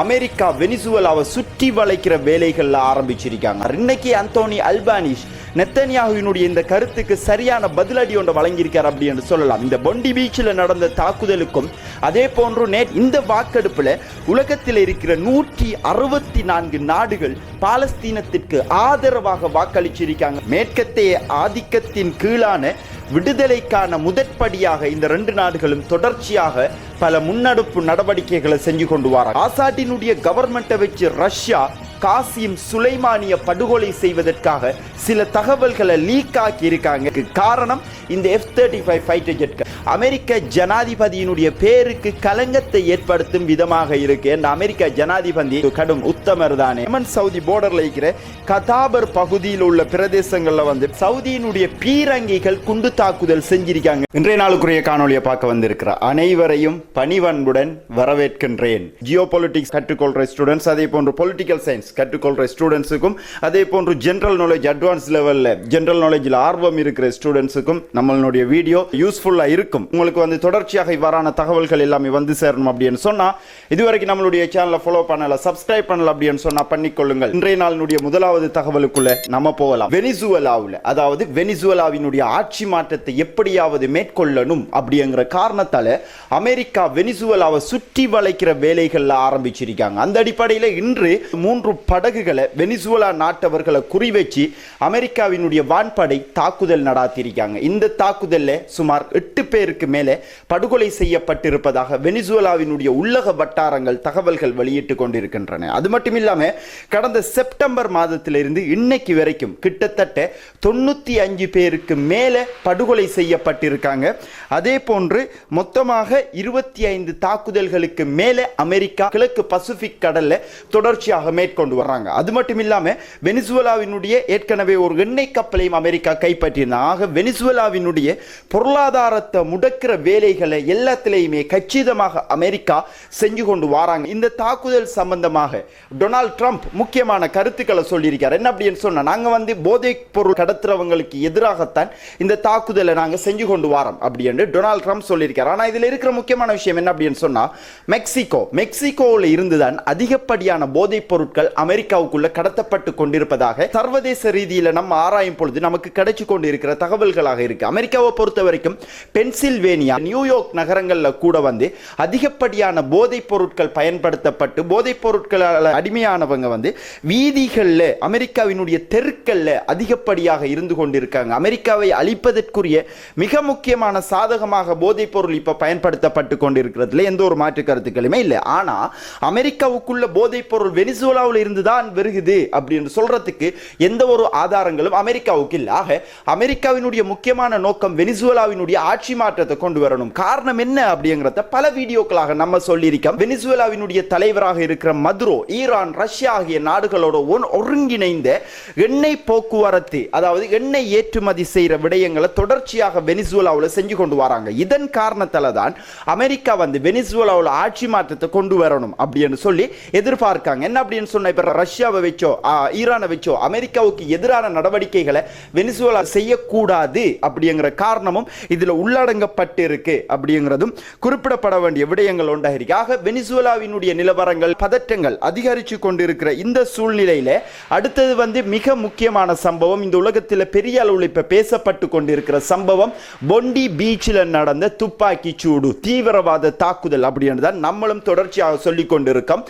America வெனிசுவலாவை சுற்றி வளைக்கிற வேலைகள்ல ஆரம்பிச்சிருக்காங்க. இன்னைக்கு அந்தோனி அல்பானிஷ் நெத்தன்யாகுவினுடைய இந்த கருத்துக்கு சரியான பதிலடி ஒன்று வழங்கியிருக்கார் அப்படி என்று சொல்லலாம். இந்த பொண்டி பீச்சில் நடந்த தாக்குதலுக்கும் அதே போன்று நே இந்த வாக்கெடுப்பில் உலகத்தில் இருக்கிற நூற்றி அறுபத்தி நான்கு நாடுகள் பாலஸ்தீனத்திற்கு ஆதரவாக வாக்களிச்சிருக்காங்க. மேற்கத்தைய ஆதிக்கத்தின் கீழான விடுதலைக்கான முதற்படியாக இந்த ரெண்டு நாடுகளும் தொடர்ச்சியாக பல முன்னெடுப்பு நடவடிக்கைகளை செஞ்சு கொண்டு வர ஆசாட்டினுடைய கவர்மெண்ட்டை வச்சு ரஷ்யா காசிம் சுலைமானிய படுகொலை செய்வதற்காக சில தகவல்களை லீக் ஆக்கி இருக்காங்க காரணம் இந்த எஃப் தேர்ட்டி ஃபைவ் ஃபைட்டர் ஜெட்கள் அமெரிக்க ஜனாதிபதியினுடைய பேருக்கு கலங்கத்தை ஏற்படுத்தும் விதமாக இருக்கு. இந்த அமெரிக்க ஜனாதிபதி கடும் உத்தமர் தானே. யமன் சவுதி போர்டர்ல இருக்கிற கதாபர் பகுதியில் உள்ள பிரதேசங்கள்ல வந்து சவுதியினுடைய பீரங்கிகள் குண்டு தாக்குதல் செஞ்சிருக்காங்க. இன்றைய நாளுக்குரிய காணொலியை பார்க்க வந்திருக்கிற அனைவரையும் பணிவன்புடன் வரவேற்கின்றேன். ஜியோ பொலிட்டிக்ஸ் கற்றுக்கொள்ற ஸ்டூடெண்ட்ஸ் அதே போன்று பொலிட்டிக்கல் சயின்ஸ் கற்றுக்கொள்கிற ஸ்டூடெண்ட்ஸுக்கும் அதே போன்று ஜென்ரல் நாலேஜ் அட்வான்ஸ் லெவலில் ஜென்ரல் நாலேஜில் ஆர்வம் இருக்கிற ஸ்டூடெண்ட்ஸுக்கும் நம்மளுடைய வீடியோ யூஸ்ஃபுல்லாக இருக்கும். உங்களுக்கு வந்து தொடர்ச்சியாக இவ்வாறான தகவல்கள் எல்லாமே வந்து சேரணும் அப்படின்னு சொன்னால் இதுவரைக்கும் நம்மளுடைய சேனலை ஃபாலோ பண்ணல சப்ஸ்கிரைப் பண்ணல அப்படின்னு சொன்னால் பண்ணிக்கொள்ளுங்கள். இன்றைய நாளினுடைய முதலாவது தகவலுக்குள்ள நம்ம போகலாம். வெனிசுவலாவில் அதாவது வெனிசுவலாவினுடைய ஆட்சி மாற்றத்தை எப்படியாவது மேற்கொள்ளணும் அப்படிங்கிற காரணத்தால் அமெரிக்கா வெனிசுவலாவை சுற்றி வளைக்கிற வேலைகளில் ஆரம்பிச்சிருக்காங்க. அந்த அடிப்படையில் இன்று மூன்று படகுகளை வெனிசுவலா நாட்டவர்களை குறிவச்சு அமெரிக்காவினுடைய வான்படை தாக்குதல் நடாத்தியிருக்காங்க இந்த தாக்குதலில் சுமார் எட்டு பேருக்கு மேலே படுகொலை செய்யப்பட்டிருப்பதாக வெனிசுவலாவினுடைய உள்ளக வட்டாரங்கள் தகவல்கள் வெளியிட்டு கொண்டிருக்கின்றன. அது மட்டும் இல்லாமல் கடந்த செப்டம்பர் மாதத்திலிருந்து இன்னைக்கு வரைக்கும் கிட்டத்தட்ட தொண்ணூத்தி அஞ்சு பேருக்கு மேலே படுகொலை செய்யப்பட்டிருக்காங்க. அதே போன்று மொத்தமாக இருபத்தி ஐந்து தாக்குதல்களுக்கு மேலே அமெரிக்கா கிழக்கு பசிபிக் கடலில் தொடர்ச்சியாக மேற்கொண்டு கொண்டு வர்றாங்க. அது மட்டும் இல்லாமல் வெனிசுவலாவினுடைய ஏற்கனவே ஒரு எண்ணெய் கப்பலையும் அமெரிக்கா கைப்பற்றியிருந்தாங்க ஆக வெனிசுவலாவினுடைய பொருளாதாரத்தை முடக்கிற வேலைகளை எல்லாத்திலையுமே கச்சிதமாக அமெரிக்கா செஞ்சு கொண்டு வராங்க. இந்த தாக்குதல் சம்பந்தமாக டொனால்ட் ட்ரம்ப் முக்கியமான கருத்துக்களை சொல்லியிருக்கார். என்ன அப்படின்னு சொன்னால் நாங்கள் வந்து போதைப் பொருள் கடத்துறவங்களுக்கு எதிராகத்தான் இந்த தாக்குதலை நாங்கள் செஞ்சு கொண்டு வரோம் அப்படின்னு டொனால்ட் ட்ரம்ப் சொல்லியிருக்கார். ஆனால் இதில் இருக்கிற முக்கியமான விஷயம் என்ன அப்படின்னு சொன்னால் மெக்சிகோ. மெக்சிகோவில் இருந்துதான் அதிகப்படியான போதைப் பொருட்கள் அமெரிக்காவுக்குள்ள கடத்தப்பட்டு கொண்டிருப்பதாக சர்வதேச ரீதியில் நம்ம ஆராயும் பொழுது நமக்கு கிடைச்சு கொண்டிருக்கிற தகவல்களாக இருக்கு. அமெரிக்காவை பொறுத்த வரைக்கும் பென்சில்வேனியா நியூயார்க் நகரங்களில் கூட வந்து அதிகப்படியான போதைப் பொருட்கள் பயன்படுத்தப்பட்டு போதைப் பொருட்களால் அடிமையானவங்க வந்து வீதிகளில் அமெரிக்காவினுடைய தெருக்கள்ல அதிகப்படியாக இருந்து கொண்டிருக்காங்க. அமெரிக்காவை அழிப்பதற்குரிய மிக முக்கியமான சாதகமாக போதைப் பொருள் இப்போ பயன்படுத்தப்பட்டு கொண்டிருக்கிறதுல எந்த ஒரு மாற்று கருத்துக்களுமே இல்லை. ஆனால் அமெரிக்காவுக்குள்ள போதைப் பொருள் வெனிசுவலாவில் இருந்து தான் வருகுது அப்படின்னு சொல்றதுக்கு எந்த ஒரு ஆதாரங்களும் அமெரிக்காவுக்கு இல்லை. ஆக அமெரிக்காவினுடைய முக்கியமான நோக்கம் வெனிசுவலாவினுடைய ஆட்சி மாற்றத்தை கொண்டு வரணும். காரணம் என்ன அப்படிங்கிறத பல வீடியோக்களாக நம்ம சொல்லியிருக்கோம். வெனிசுவலாவினுடைய தலைவராக இருக்கிற மதுரோ ஈரான் ரஷ்யா ஆகிய நாடுகளோட ஒன்- ஒருங்கிணைந்த எண்ணெய் போக்குவரத்து அதாவது எண்ணெய் ஏற்றுமதி செய்கிற விடயங்களை தொடர்ச்சியாக வெனிசுவலாவில் செஞ்சு கொண்டு வராங்க. இதன் காரணத்தால தான் அமெரிக்கா வந்து வெனிசுவலாவில் ஆட்சி மாற்றத்தை கொண்டு வரணும் அப்படின்னு சொல்லி எதிர்பார்க்காங்க. என்ன அப்படின்னு சொன்ன நடைபெற ரஷ்யாவை வச்சோ ஈரானை வச்சோ அமெரிக்காவுக்கு எதிரான நடவடிக்கைகளை வெனிசுவலா செய்யக்கூடாது அப்படிங்கிற காரணமும் இதில் உள்ளடங்கப்பட்டு இருக்கு அப்படிங்கிறதும் குறிப்பிடப்பட வேண்டிய விடயங்கள் ஒன்றாக ஆக வெனிசுவலாவினுடைய நிலவரங்கள் பதற்றங்கள் அதிகரித்து கொண்டிருக்கிற இந்த சூழ்நிலையில அடுத்தது வந்து மிக முக்கியமான சம்பவம் இந்த உலகத்தில் பெரிய அளவில் இப்ப பேசப்பட்டு கொண்டிருக்கிற சம்பவம் பொண்டி பீச்சில் நடந்த துப்பாக்கி சூடு தீவிரவாத தாக்குதல் அப்படின்னு தான் நம்மளும் தொடர்ச்சியாக சொல்லிக் கொண்டிருக்கோம்.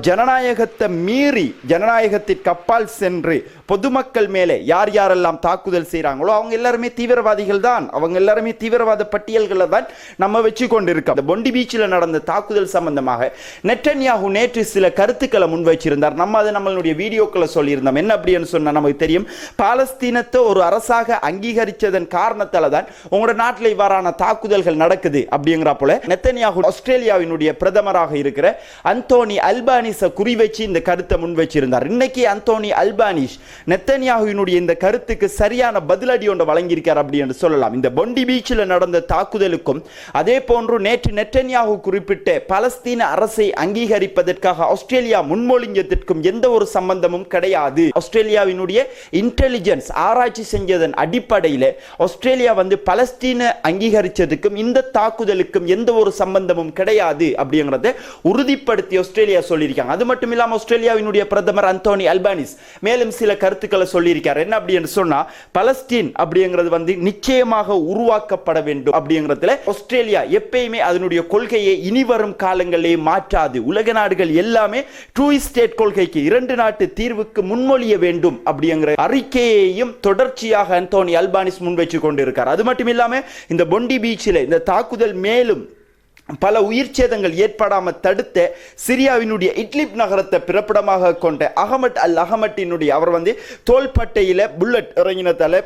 ஜனநாயகத்தை மீறி ஜனநாயகத்திற்கு அப்பால் சென்று பொதுமக்கள் மேலே யார் யாரெல்லாம் தாக்குதல் செய்கிறாங்களோ அவங்க எல்லாருமே தீவிரவாதிகள் தான். அவங்க எல்லாருமே தீவிரவாத பட்டியல்களை தான் நம்ம வச்சு கொண்டிருக்கோம். இந்த பொண்டி பீச்சில் நடந்த தாக்குதல் சம்பந்தமாக நெட்டன்யாகு நேற்று சில கருத்துக்களை முன்வைச்சிருந்தார் நம்ம அதை நம்மளுடைய வீடியோக்களை சொல்லியிருந்தோம். என்ன அப்படின்னு சொன்னால் நமக்கு தெரியும். பாலஸ்தீனத்தை ஒரு அரசாக அங்கீகரித்ததன் காரணத்தால் தான் உங்களோட நாட்டில் இவ்வாறான தாக்குதல்கள் நடக்குது அப்படிங்கிற போல நெத்தன்யாகு ஆஸ்திரேலியாவினுடைய பிரதமராக இருக்கிற அந்தோனி அல்பானிஸை குறி வச்சு இந்த கருத்தை முன் வச்சிருந்தார். இன்னைக்கு அந்தோனி அல்பானிஷ் நெத்தன்யாகுவினுடைய இந்த கருத்துக்கு சரியான பதிலடி ஒன்று வழங்கியிருக்கார் அப்படி என்று சொல்லலாம். இந்த பொண்டி பீச்சில் நடந்த தாக்குதலுக்கும் அதே போன்று நேற்று நெத்தன்யாகு குறிப்பிட்ட பலஸ்தீன அரசை அங்கீகரிப்பதற்காக ஆஸ்திரேலியா முன்மொழிஞ்சத்திற்கும் எந்த ஒரு சம்பந்தமும் கிடையாது. ஆஸ்திரேலியாவினுடைய இன்டெலிஜென்ஸ் ஆராய்ச்சி செஞ்சதன் அடிப்படையில் ஆஸ்திரேலியா வந்து பலஸ்தீன அங்கீகரிச்சதுக்கும் இந்த தாக்குதலுக்கும் எந்த ஒரு சம்பந்தமும் கிடையாது அப்படிங்கிறத உறுதிப்படுத்தி ஆஸ்திரேலியா சொல்லியிருக்காங்க. அது மட்டும் இல்லாமல் ஆஸ்திரேலியாவினுடைய பிரதமர் அந்தோனி அல்பானிஸ் மேலும் சில கருத்துக்களை சொல்லியிருக்கார். என்ன அப்படின்னு சொன்னா பலஸ்தீன் அப்படிங்கிறது வந்து நிச்சயமாக உருவாக்கப்பட வேண்டும் அப்படிங்கிறதுல ஆஸ்திரேலியா எப்பயுமே அதனுடைய கொள்கையை இனி வரும் காலங்களிலே மாற்றாது. உலக நாடுகள் எல்லாமே ட்ரூ ஸ்டேட் கொள்கைக்கு இரண்டு நாட்டு தீர்வுக்கு முன்மொழிய வேண்டும் அப்படிங்கிற அறிக்கையையும் தொடர்ச்சியாக அந்தோனி அல்பானிஸ் முன்வைச்சு கொண்டிருக்கார். அது மட்டும் இல்லாம இந்த பொண்டி பீச்சில் இந்த தாக்குதல் மேலும் பல உயிர் சேதங்கள் ஏற்படாமல் தடுத்த சிரியாவினுடைய இட்லிப் நகரத்தை பிறப்பிடமாக கொண்ட அகமட் அல் அகமட்டினுடைய அவர் வந்து தோள்பட்டையில் புல்லட் இறங்கினத்தால்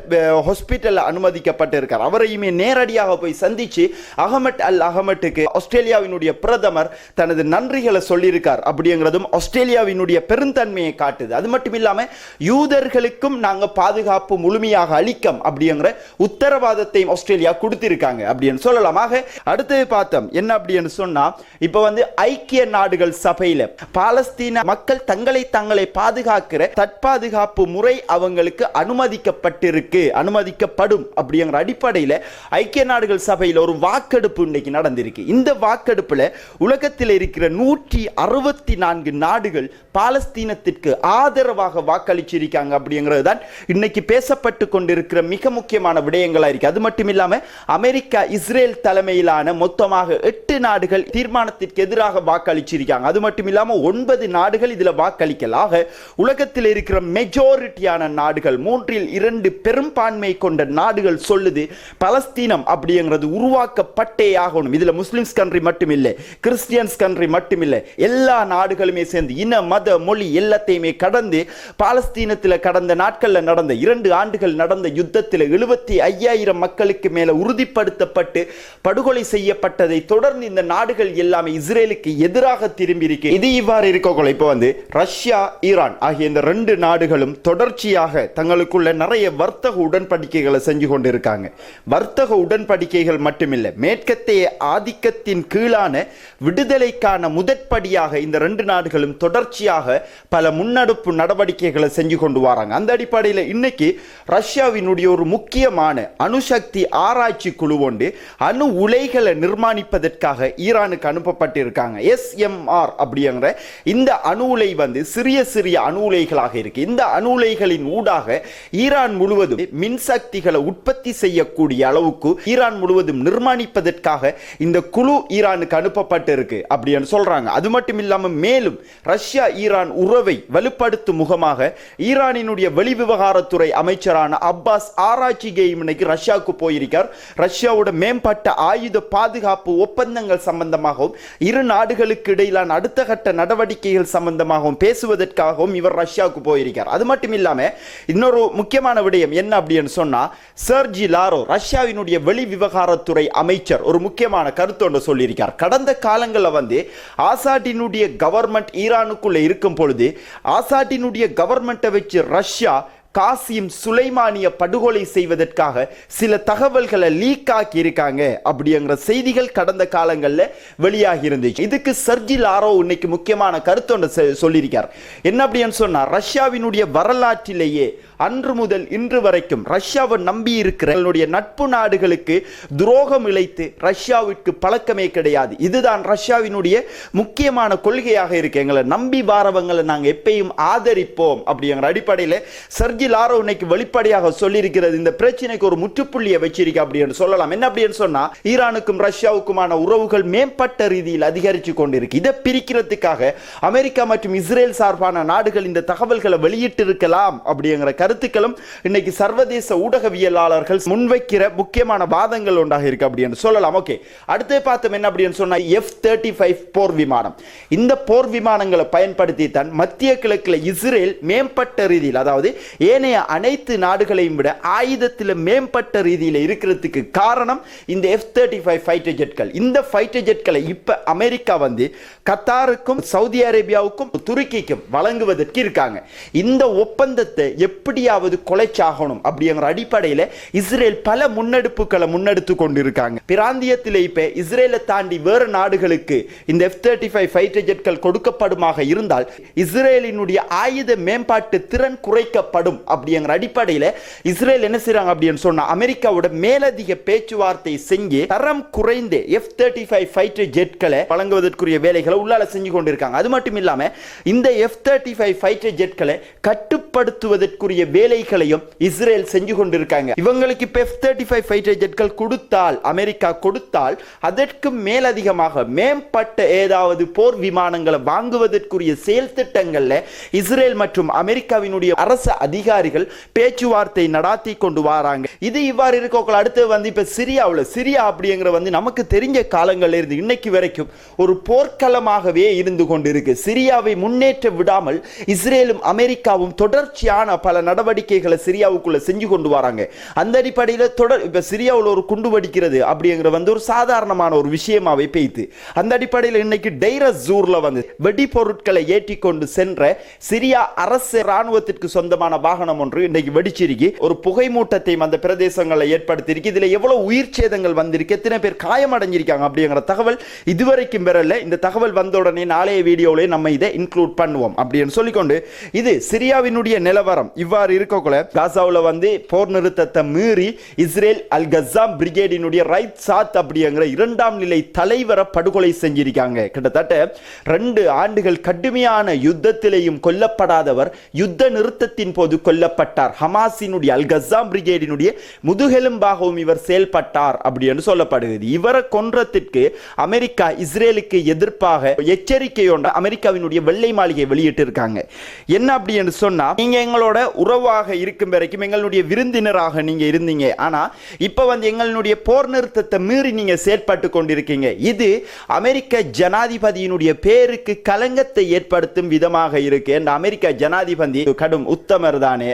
ஹாஸ்பிட்டலில் அனுமதிக்கப்பட்டிருக்கார். அவரையுமே நேரடியாக போய் சந்தித்து அகமட் அல் அகமட்டுக்கு ஆஸ்திரேலியாவினுடைய பிரதமர் தனது நன்றிகளை சொல்லியிருக்கார் அப்படிங்கிறதும் ஆஸ்திரேலியாவினுடைய பெருந்தன்மையை காட்டுது. அது மட்டும் இல்லாமல் யூதர்களுக்கும் நாங்கள் பாதுகாப்பு முழுமையாக அளிக்கம் அப்படிங்கிற உத்தரவாதத்தையும் ஆஸ்திரேலியா கொடுத்திருக்காங்க அப்படின்னு சொல்லலாமாக அடுத்தது பார்த்தோம். என்ன என்ன அப்படின்னு சொன்னா இப்ப வந்து ஐக்கிய நாடுகள் சபையில பாலஸ்தீன மக்கள் தங்களை தங்களை பாதுகாக்கிற தற்பாதுகாப்பு முறை அவங்களுக்கு அனுமதிக்கப்பட்டிருக்கு. அனுமதிக்கப்படும் அப்படிங்கிற அடிப்படையில் ஐக்கிய நாடுகள் சபையில் ஒரு வாக்கெடுப்பு இன்னைக்கு நடந்திருக்கு. இந்த வாக்கெடுப்புல உலகத்தில் இருக்கிற நூற்றி அறுபத்தி நான்கு நாடுகள் பாலஸ்தீனத்திற்கு ஆதரவாக வாக்களிச்சிருக்காங்க அப்படிங்கிறது தான் இன்னைக்கு பேசப்பட்டு கொண்டிருக்கிற மிக முக்கியமான விடயங்களா இருக்கு. அது மட்டும் இல்லாம அமெரிக்கா இஸ்ரேல் தலைமையிலான மொத்தமாக எட்டு எட்டு நாடுகள் தீர்மானத்திற்கு எதிராக வாக்களிச்சிருக்காங்க. அது மட்டும் இல்லாமல் ஒன்பது நாடுகள் இதுல வாக்களிக்கலாக. உலகத்தில் இருக்கிற மெஜாரிட்டியான நாடுகள் மூன்றில் இரண்டு பெரும்பான்மை கொண்ட நாடுகள் சொல்லுது பலஸ்தீனம் அப்படிங்கிறது உருவாக்கப்பட்டே ஆகணும். இதுல முஸ்லிம்ஸ் கண்ட்ரி மட்டும் இல்லை கிறிஸ்டியன்ஸ் கண்ட்ரி மட்டும் இல்லை எல்லா நாடுகளுமே சேர்ந்து இன மத மொழி எல்லாத்தையுமே கடந்து பாலஸ்தீனத்தில் கடந்த நாட்களில் நடந்த இரண்டு ஆண்டுகள் நடந்த யுத்தத்தில் எழுபத்தி ஐயாயிரம் மக்களுக்கு மேல உறுதிப்படுத்தப்பட்டு படுகொலை செய்யப்பட்டதை தொடர்ந்து இந்த நாடுகள் எல்லாமே இஸ்ரேலுக்கு எதிராக திரும்பி இருக்கு இது இவ்வாறு இருக்கக்குள்ள இப்போ வந்து ரஷ்யா ஈரான் ஆகிய இந்த ரெண்டு நாடுகளும் தொடர்ச்சியாக தங்களுக்குள்ள நிறைய வர்த்தக உடன்படிக்கைகளை செஞ்சு கொண்டிருக்காங்க. வர்த்தக உடன்படிக்கைகள் மட்டுமில்லை மேற்கத்தைய ஆதிக்கத்தின் கீழான விடுதலைக்கான முதற்படியாக இந்த ரெண்டு நாடுகளும் தொடர்ச்சியாக பல முன்னெடுப்பு நடவடிக்கைகளை செஞ்சு கொண்டு வராங்க. அந்த அடிப்படையில் இன்னைக்கு ரஷ்யாவினுடைய ஒரு முக்கியமான அணுசக்தி ஆராய்ச்சி குழு ஒன்று அணு உலைகளை நிர்மாணிப்பதற்கு நிர்மாணிப்பதற்காக ஈரானுக்கு அனுப்பப்பட்டிருக்காங்க. எஸ்எம்ஆர் அப்படிங்கிற இந்த அணு உலை வந்து சிறிய சிறிய அணு உலைகளாக இருக்கு. இந்த அணு உலைகளின் ஊடாக ஈரான் முழுவதும் மின்சக்திகளை உற்பத்தி செய்யக்கூடிய அளவுக்கு ஈரான் முழுவதும் நிர்மாணிப்பதற்காக இந்த குழு ஈரானுக்கு அனுப்பப்பட்டிருக்கு அப்படின்னு சொல்றாங்க. அது மட்டும் இல்லாமல் மேலும் ரஷ்யா ஈரான் உறவை வலுப்படுத்தும் முகமாக ஈரானினுடைய வெளிவிவகாரத்துறை அமைச்சரான அப்பாஸ் ஆராய்ச்சி கேம் இன்னைக்கு ரஷ்யாவுக்கு போயிருக்கார். ரஷ்யாவோட மேம்பட்ட ஆயுத பாதுகாப்பு ஒப்பந்த ஒப்பந்தங்கள் சம்பந்தமாகவும் இரு நாடுகளுக்கு இடையிலான அடுத்த கட்ட நடவடிக்கைகள் சம்பந்தமாகவும் பேசுவதற்காகவும் இவர் ரஷ்யாவுக்கு போயிருக்கார் அது மட்டும் இல்லாமல் இன்னொரு முக்கியமான விடயம் என்ன அப்படின்னு சொன்னால் சர்ஜி லாரோ ரஷ்யாவினுடைய வெளி விவகாரத்துறை அமைச்சர் ஒரு முக்கியமான கருத்து ஒன்று சொல்லியிருக்கார் கடந்த காலங்களில் வந்து ஆசாட்டினுடைய கவர்மெண்ட் ஈரானுக்குள்ளே இருக்கும் பொழுது ஆசாட்டினுடைய கவர்மெண்ட்டை வச்சு ரஷ்யா காசியும் சுலைமானிய படுகொலை செய்வதற்காக சில தகவல்களை லீக் ஆக்கி இருக்காங்க அப்படிங்கிற செய்திகள் கடந்த காலங்களில் வெளியாகி இருந்துச்சு இதுக்கு சர்ஜி லாரோ இன்னைக்கு முக்கியமான கருத்து ஒன்று சொல்லியிருக்கார். என்ன அப்படின்னு சொன்னா ரஷ்யாவினுடைய வரலாற்றிலேயே அன்று முதல் இன்று வரைக்கும் ரஷ்யாவை நம்பி இருக்கிற எங்களுடைய நட்பு நாடுகளுக்கு துரோகம் இழைத்து ரஷ்யாவிற்கு பழக்கமே கிடையாது. இதுதான் ரஷ்யாவினுடைய முக்கியமான கொள்கையாக இருக்கு. எங்களை நம்பி வாரவங்களை நாங்கள் எப்பயும் ஆதரிப்போம் அப்படிங்கிற அடிப்படையில் சர்ஜி லாரோ இன்னைக்கு வெளிப்படையாக சொல்லியிருக்கிறது இந்த பிரச்சனைக்கு ஒரு முற்றுப்புள்ளியை வச்சிருக்க அப்படின்னு சொல்லலாம். என்ன அப்படின்னு சொன்னா ஈரானுக்கும் ரஷ்யாவுக்குமான உறவுகள் மேம்பட்ட ரீதியில் அதிகரித்து கொண்டிருக்கு. இதை பிரிக்கிறதுக்காக அமெரிக்கா மற்றும் இஸ்ரேல் சார்பான நாடுகள் இந்த தகவல்களை வெளியிட்டு இருக்கலாம் அப்படிங்கிற கருத்துக்களும் இன்னைக்கு சர்வதேச ஊடகவியலாளர்கள் முன்வைக்கிற முக்கியமான வாதங்கள் ஒன்றாக இருக்கு அப்படின்னு சொல்லலாம். ஓகே அடுத்து பார்த்தோம் என்ன அப்படின்னு சொன்னா எஃப் தேர்ட்டி ஃபைவ் போர் விமானம். இந்த போர் விமானங்களை பயன்படுத்தி தான் மத்திய கிழக்கில் இஸ்ரேல் மேம்பட்ட ரீதியில் அதாவது ஏனைய அனைத்து நாடுகளையும் விட ஆயுதத்தில் மேம்பட்ட ரீதியில் இருக்கிறதுக்கு காரணம் இந்த எஃப் தேர்ட்டி ஃபைவ் ஃபைட்டர் ஜெட்கள் இந்த ஃபைட்டர் ஜெட்களை இப்போ அமெரிக்கா வந்து கத்தாருக்கும் சவுதி அரேபியாவுக்கும் துருக்கிக்கும் வழங்குவதற்கு இருக்காங்க. இந்த ஒப்பந்தத்தை எப்படியாவது கொலைச்சாகணும் அப்படிங்கிற அடிப்படையில் இஸ்ரேல் பல முன்னெடுப்புகளை முன்னெடுத்து கொண்டிருக்காங்க. பிராந்தியத்தில் இப்போ இஸ்ரேலை தாண்டி வேறு நாடுகளுக்கு இந்த எஃப் தேர்ட்டி ஃபைவ் ஃபைட்டர் ஜெட்கள் கொடுக்கப்படுமாக இருந்தால் இஸ்ரேலினுடைய ஆயுத மேம்பாட்டு திறன் குறைக்கப்படும். அப்படிங்கிற அடிப்படையில் இஸ்ரேல் என்ன செய்யறாங்க அப்படின்னு சொன்னா அமெரிக்காவோட மேலதிக பேச்சுவார்த்தை செஞ்சு தரம் குறைந்த எஃப் தேர்ட்டி ஃபைவ் ஃபைட்டர் ஜெட்களை வழங்குவதற்குரிய வேலைகளை உள்ளால செஞ்சு கொண்டிருக்காங்க. அது மட்டும் இல்லாம இந்த எஃப் தேர்ட்டி ஃபைவ் ஃபைட்டர் ஜெட்களை கட்டுப்படுத்துவதற்குரிய வேலைகளையும் இஸ்ரேல் செஞ்சு கொண்டிருக்காங்க. இவங்களுக்கு இப்போ எஃப் தேர்ட்டி ஃபைவ் ஃபைட்டர் ஜெட்கள் கொடுத்தால் அமெரிக்கா கொடுத்தால் அதற்கு மேலதிகமாக மேம்பட்ட ஏதாவது போர் விமானங்களை வாங்குவதற்குரிய செயல் திட்டங்களில் இஸ்ரேல் மற்றும் அமெரிக்காவினுடைய அரசு அதிக அதிகாரிகள் பேச்சுவார்த்தை நடாத்தி கொண்டு வராங்க. இது இவ்வாறு இருக்கோக்கள் அடுத்து வந்து இப்போ சிரியாவில் சிரியா அப்படிங்கிற வந்து நமக்கு தெரிஞ்ச காலங்கள்ல இருந்து இன்னைக்கு வரைக்கும் ஒரு போர்க்களமாகவே இருந்து கொண்டிருக்கு. சிரியாவை முன்னேற்ற விடாமல் இஸ்ரேலும் அமெரிக்காவும் தொடர்ச்சியான பல நடவடிக்கைகளை சிரியாவுக்குள்ள செஞ்சு கொண்டு வராங்க. அந்த அடிப்படையில் தொடர் இப்போ சிரியாவில் ஒரு குண்டு வடிக்கிறது அப்படிங்கிற வந்து ஒரு சாதாரணமான ஒரு விஷயமாவே பெய்து அந்த அடிப்படையில் இன்னைக்கு டைரஸ் ஜூர்ல வந்து வெடி பொருட்களை ஏற்றி கொண்டு சென்ற சிரியா அரசு ராணுவத்திற்கு சொந்தமான வாகனம் வாகனம் ஒன்று இன்னைக்கு வெடிச்சிருக்கு. ஒரு புகை மூட்டத்தையும் அந்த பிரதேசங்களில் ஏற்படுத்தியிருக்கு. இதில் எவ்வளவு உயிர் சேதங்கள் வந்திருக்கு? எத்தனை பேர் காயமடைஞ்சிருக்காங்க அப்படிங்கிற தகவல் இதுவரைக்கும் பெறல இந்த தகவல் வந்த உடனே நாளைய வீடியோவிலே நம்ம இதை இன்க்ளூட் பண்ணுவோம் அப்படின்னு சொல்லிக்கொண்டு இது சிரியாவினுடைய நிலவரம். இவ்வாறு இருக்கக்குள்ள காசாவில் வந்து போர் நிறுத்தத்தை மீறி இஸ்ரேல் அல் கசாம் பிரிகேடினுடைய ரைட் சாத் அப்படிங்கிற இரண்டாம் நிலை தலைவரை படுகொலை செஞ்சிருக்காங்க. கிட்டத்தட்ட ரெண்டு ஆண்டுகள் கடுமையான யுத்தத்திலேயும் கொல்லப்படாதவர் யுத்த நிறுத்தத்தின் போது கொல்லப்பட்டார். ஹமாஸினுடைய அல் கசாம் பிரிகேடினுடைய முதுகெலும்பாகவும் இவர் செயல்பட்டார் அப்படின்னு சொல்லப்படுகிறது. இவரை கொன்றத்திற்கு அமெரிக்கா இஸ்ரேலுக்கு எதிர்ப்பாக எச்சரிக்கையோட அமெரிக்காவினுடைய வெள்ளை மாளிகை வெளியிட்டு இருக்காங்க என்ன அப்படி என்று சொன்னா நீங்க எங்களோட உறவாக இருக்கும் வரைக்கும் எங்களுடைய விருந்தினராக நீங்க இருந்தீங்க. ஆனா இப்ப வந்து எங்களுடைய போர் நிறுத்தத்தை மீறி நீங்க செயற்பட்டு கொண்டிருக்கீங்க. இது அமெரிக்க ஜனாதிபதியினுடைய பேருக்கு கலங்கத்தை ஏற்படுத்தும் விதமாக இருக்கு. அமெரிக்க ஜனாதிபதி கடும் உத்தமர் தான். தானே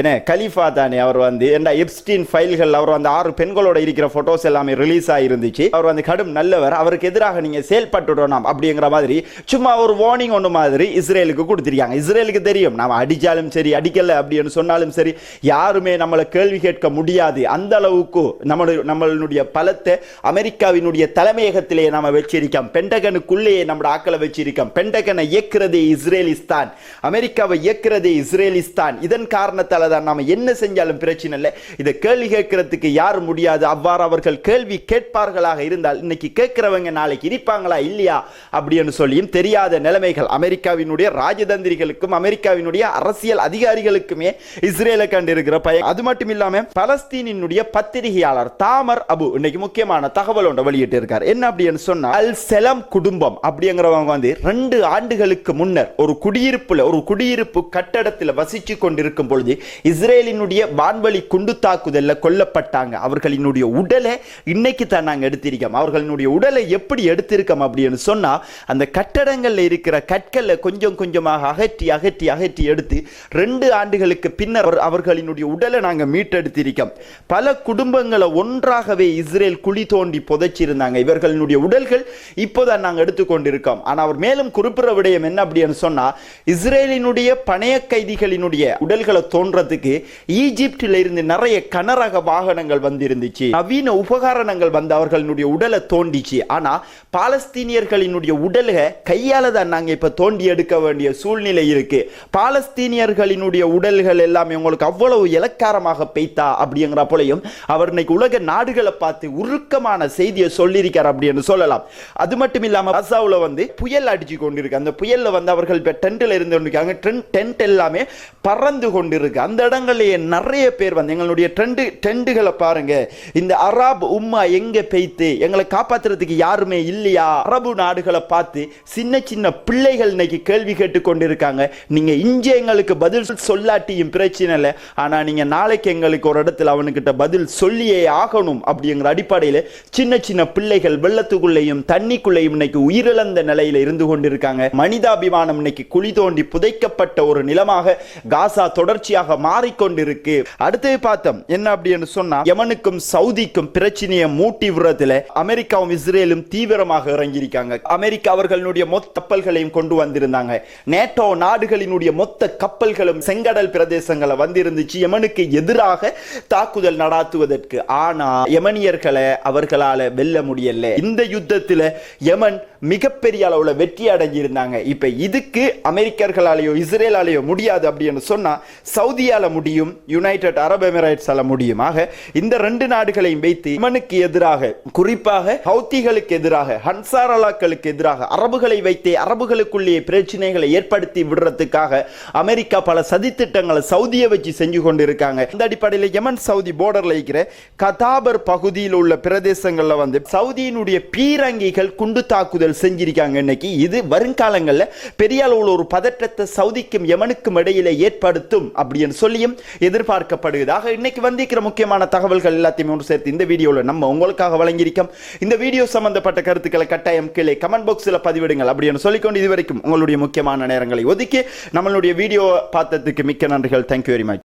என்ன கலீஃபா தானே அவர் வந்து என்ன எப்ஸ்டீன் ஃபைல்கள் அவர் வந்து ஆறு பெண்களோட இருக்கிற போட்டோஸ் எல்லாமே ரிலீஸ் ஆயிருந்துச்சு. அவர் வந்து கடும் நல்லவர் அவருக்கு எதிராக நீங்க செயல்பட்டுடணும் அப்படிங்கிற மாதிரி சும்மா ஒரு வார்னிங் ஒன்று மாதிரி இஸ்ரேலுக்கு கொடுத்திருக்காங்க. இஸ்ரேலுக்கு தெரியும் நாம் அடிச்சாலும் சரி அடிக்கல அப்படின்னு சொன்னாலும் சரி யாருமே நம்மளை கேள்வி கேட்க முடியாது. அந்த அளவுக்கு நம்மளுடைய நம்மளுடைய பலத்தை அமெரிக்காவினுடைய தலைமையகத்திலே நம்ம வச்சிருக்கோம். பென்டகனுக்குள்ளேயே நம்ம ஆக்களை வச்சிருக்கோம். பென்டகனை இயக்குறதே இஸ்ரேலிஸ்தான். அமெரிக்காவை இயக்குறதே இஸ்ரேலிஸ்தான். இதன் காரணத்தால தான் நாம் என்ன செஞ்சாலும் பிரச்சனை இல்லை. இதை கேள்வி கேட்கறதுக்கு யார் முடியாது? அவ்வாறு அவர்கள் கேள்வி கேட்பார்களாக இருந்தால் இன்னைக்கு கேட்கிறவங்க நாளைக்கு இருப்பாங்களா? இல்லையா? அப்படின்னு சொல்லியும் தெரியாத நிலைமைகள். அமெரிக்காவினுடைய ராஜதந்திரிகளுக்கும் அமெரிக்காவினுடைய அரசியல் அதிகாரிகளுக்குமே இஸ்ரேலை கண்டிருக்கிற பயன் அது மட்டும் இல்லாம பலஸ்தீனினுடைய பத்திரிகையாளர் தாமர் அபு இன்னைக்கு முக்கியமான தகவல் ஒன்றை வெளியிட்டு இருக்கார் என்ன அப்படின்னு சொன்னால் அல் செலம் குடும்பம் அப்படிங்கிறவங்க வந்து ரெண்டு ஆண்டுகளுக்கு முன்னர் ஒரு குடியிருப்புல ஒரு குடியிருப்பு கட்டடத்தில் வசிச்சு கொண்டிருக்கும் பொழுது இஸ்ரேலினுடைய வான்வழி குண்டு தாக்குதலில் கொல்லப்பட்டாங்க. அவர்களினுடைய உடலை இன்னைக்கு தான் நாங்கள் எடுத்திருக்கோம். அவர்களினுடைய உடலை எப்படி எடுத்திருக்கோம் அப்படின்னு சொன்னால் அந்த கட்டடங்களில் இருக்கிற கற்களை கொஞ்சம் கொஞ்சமாக அகற்றி அகற்றி அகற்றி எடுத்து ரெண்டு ஆண்டுகளுக்கு பின்னர் அவர்- அவர்களினுடைய உடலை நாங்கள் மீட்டெடுத்திருக்கோம். பல குடும்பங்களை ஒன்றாகவே இஸ்ரேல் குழி தோண்டி புதைச்சிருந்தாங்க. இவர்களினுடைய உடல்கள் இப்போதான் நாங்கள் எடுத்துக்கொண்டிருக்கோம். ஆனால் அவர் மேலும் குறிப்பிட விடயம் என்ன அப்படின்னு சொன்னால் இஸ்ரேலினுடைய பணைய கைதிகளினுடைய உடல்களை தோன்றதுக்கு ஈஜிப்டில் இருந்து நிறைய கனரக வாகனங்கள் வந்திருந்துச்சு. நவீன உபகரணங்கள் வந்து அவர்களுடைய உடலை தோண்டிச்சு. ஆனா பாலஸ்தீனியர்களினுடைய உடலை கையால தான் நாங்க இப்ப தோண்டி எடுக்க வேண்டிய சூழ்நிலை இருக்கு. பாலஸ்தீனியர்களினுடைய உடல்கள் எல்லாமே உங்களுக்கு அவ்வளவு இலக்காரமாக பெய்தா அப்படிங்கிற போலையும் அவர் இன்னைக்கு உலக நாடுகளை பார்த்து உருக்கமான செய்தியை சொல்லியிருக்கார் அப்படின்னு சொல்லலாம். அது மட்டும் இல்லாம அசாவில் வந்து புயல் அடிச்சு கொண்டிருக்கு. அந்த புயல்ல வந்து அவர்கள் இப்போ டென்ட்ல இருந்து கொண்டிருக்காங்க. டென்ட் எல்லாமே பறந்து கொண்டிருக்கு. அந்த இடங்களிலேயே நிறைய பேர் வந்து எங்களுடைய ட்ரெண்டு ட்ரெண்டுகளை பாருங்க. இந்த அராப் உம்மா எங்க பெய்த்து எங்களை காப்பாற்றுறதுக்கு யாருமே இல்லையா? அரபு நாடுகளை பார்த்து சின்ன சின்ன பிள்ளைகள் இன்னைக்கு கேள்வி கேட்டு கொண்டிருக்காங்க. நீங்க இங்க எங்களுக்கு பதில் சொல்லாட்டியும் பிரச்சனை இல்லை. ஆனா நீங்க நாளைக்கு எங்களுக்கு ஒரு இடத்துல அவனுக்கிட்ட பதில் சொல்லியே ஆகணும் அப்படிங்கிற அடிப்படையில் சின்ன சின்ன பிள்ளைகள் வெள்ளத்துக்குள்ளேயும் தண்ணிக்குள்ளேயும் இன்னைக்கு உயிரிழந்த நிலையில் இருந்து கொண்டிருக்காங்க. மனிதாபிமானம் இன்னைக்கு குழி தோண்டி புதைக்கப்பட்ட ஒரு நிலமாக காசா காசா தொடர்ச்சியாக மாறிக்கொண்டிருக்கு. அடுத்து பார்த்தோம் என்ன அப்படின்னு சொன்னா யமனுக்கும் சவுதிக்கும் பிரச்சனையை மூட்டி விடுறதுல அமெரிக்காவும் இஸ்ரேலும் தீவிரமாக இறங்கியிருக்காங்க. அமெரிக்கா அவர்களுடைய மொத்த கப்பல்களையும் கொண்டு வந்திருந்தாங்க. நேட்டோ நாடுகளினுடைய மொத்த கப்பல்களும் செங்கடல் பிரதேசங்களை வந்திருந்துச்சு. யமனுக்கு எதிராக தாக்குதல் நடாத்துவதற்கு. ஆனா யமனியர்களை அவர்களால வெல்ல முடியல. இந்த யுத்தத்தில் யமன் மிகப்பெரிய அளவில் வெற்றி அடைஞ்சிருந்தாங்க. இப்போ இதுக்கு அமெரிக்கர்களாலேயோ இஸ்ரேலாலேயோ முடியாது அப்படின்னு சொன்னால் சவுதியால் முடியும் யுனைடெட் அரபு எமிரேட்ஸால் முடியும். ஆக இந்த ரெண்டு நாடுகளையும் வைத்து இமனுக்கு எதிராக குறிப்பாக ஹவுத்திகளுக்கு எதிராக ஹன்சாரலாக்களுக்கு எதிராக அரபுகளை வைத்தே அரபுகளுக்குள்ளேயே பிரச்சனைகளை ஏற்படுத்தி விடுறதுக்காக அமெரிக்கா பல சதித்திட்டங்களை சவுதியை வச்சு செஞ்சு கொண்டிருக்காங்க. இந்த அடிப்படையில் யமன் சவுதி போர்டரில் இருக்கிற கதாபர் பகுதியில் உள்ள பிரதேசங்களில் வந்து சவுதியினுடைய பீரங்கிகள் குண்டு தாக்குதல் செஞ்சிருக்காங்க இன்னைக்கு. இது வருங்காலங்களில் பெரிய அளவில் ஒரு பதற்றத்தை சவுதிக்கும் யமனுக்கும் இடையில ஏற்படுத்தும் அப்படின்னு சொல்லியும் எதிர்பார்க்கப்படுகிறது. ஆக இன்னைக்கு வந்திருக்கிற முக்கியமான தகவல்கள் எல்லாத்தையும் ஒன்று சேர்த்து இந்த வீடியோவில் நம்ம உங்களுக்காக வழங்கியிருக்கோம். இந்த வீடியோ சம்பந்தப்பட்ட கருத்துக்களை கட்டாயம் கீழே கமெண்ட் பாக்ஸில் பதிவிடுங்கள் அப்படின்னு சொல்லிக்கொண்டு இதுவரைக்கும் உங்களுடைய முக்கியமான நேரங்களை ஒதுக்கி நம்மளுடைய வீடியோ பார்த்ததுக்கு மிக்க நன்றிகள். Thank you very much